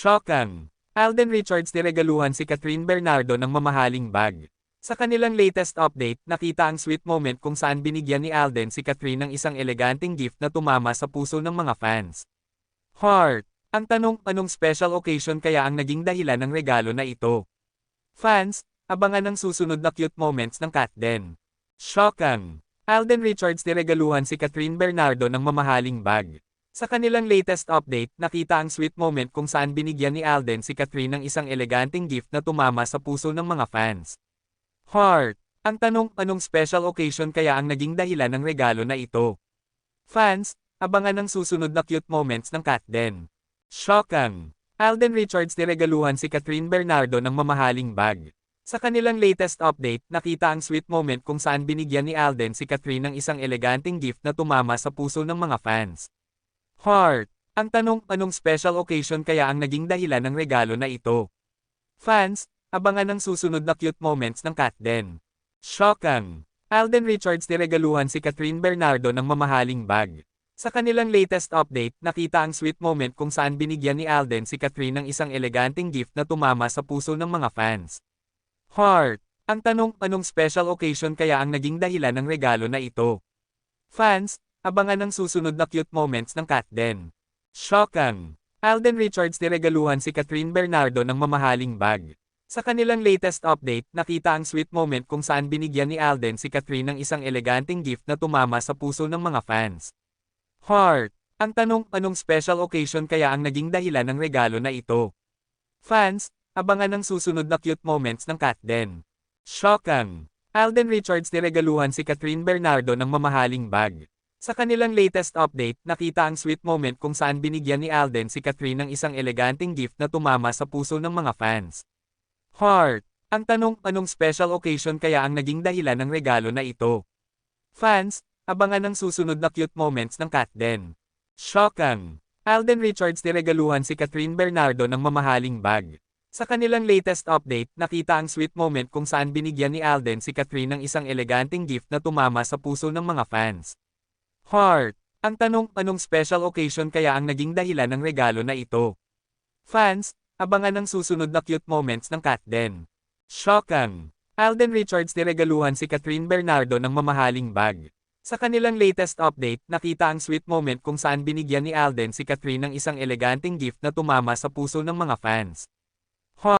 Shockan! Alden Richards niregaluhan si Catherine Bernardo ng mamahaling bag. Sa kanilang latest update, nakita ang sweet moment kung saan binigyan ni Alden si Catherine ng isang eleganteng gift na tumama sa puso ng mga fans. Heart! Ang tanong, anong special occasion kaya ang naging dahilan ng regalo na ito? Fans, abangan ang susunod na cute moments ng Katden. Shockan! Alden Richards niregaluhan si Catherine Bernardo ng mamahaling bag. Sa kanilang latest update, nakita ang sweet moment kung saan binigyan ni Alden si Catherine ng isang eleganteng gift na tumama sa puso ng mga fans. Heart! Ang tanong, anong special occasion kaya ang naging dahilan ng regalo na ito? Fans, abangan ang susunod na cute moments ng Katden. Shockan! Alden Richards niregaluhan si Catherine Bernardo ng mamahaling bag. Sa kanilang latest update, nakita ang sweet moment kung saan binigyan ni Alden si Catherine ng isang eleganteng gift na tumama sa puso ng mga fans. Heart. Ang tanong, anong special occasion kaya ang naging dahilan ng regalo na ito? Fans, abangan ang susunod na cute moments ng Katden. Shockan! Alden Richards niregaluhan si Catherine Bernardo ng mamahaling bag. Sa kanilang latest update, nakita ang sweet moment kung saan binigyan ni Alden si Catherine ng isang eleganteng gift na tumama sa puso ng mga fans. Heart! Ang tanong, anong special occasion kaya ang naging dahilan ng regalo na ito? Fans, Abangan ang susunod na cute moments ng Katden. Shockan! Alden Richards niregaluhan si Catherine Bernardo ng mamahaling bag. Sa kanilang latest update, nakita ang sweet moment kung saan binigyan ni Alden si Catherine ng isang eleganteng gift na tumama sa puso ng mga fans. Heart! Ang tanong, anong special occasion kaya ang naging dahilan ng regalo na ito? Fans, abangan ang susunod na cute moments ng Katden. Shockan! Alden Richards niregaluhan si Catherine Bernardo ng mamahaling bag. Sa kanilang latest update, nakita ang sweet moment kung saan binigyan ni Alden si Catherine ng isang eleganteng gift na tumama sa puso ng mga fans. Heart! Ang tanong, anong special occasion kaya ang naging dahilan ng regalo na ito? Fans, abangan ang susunod na cute moments ng Katden. Shockan! Alden Richards niregaluhan si Catherine Bernardo ng mamahaling bag. Sa kanilang latest update, nakita ang sweet moment kung saan binigyan ni Alden si Catherine ng isang eleganteng gift na tumama sa puso ng mga fans. Heart. Ang tanong, anong special occasion kaya ang naging dahilan ng regalo na ito? Fans, abangan ang susunod na cute moments ng Katden. Shockan! Alden Richards niregaluhan si Catherine Bernardo ng mamahaling bag. Sa kanilang latest update, nakita ang sweet moment kung saan binigyan ni Alden si Catherine ng isang eleganteng gift na tumama sa puso ng mga fans.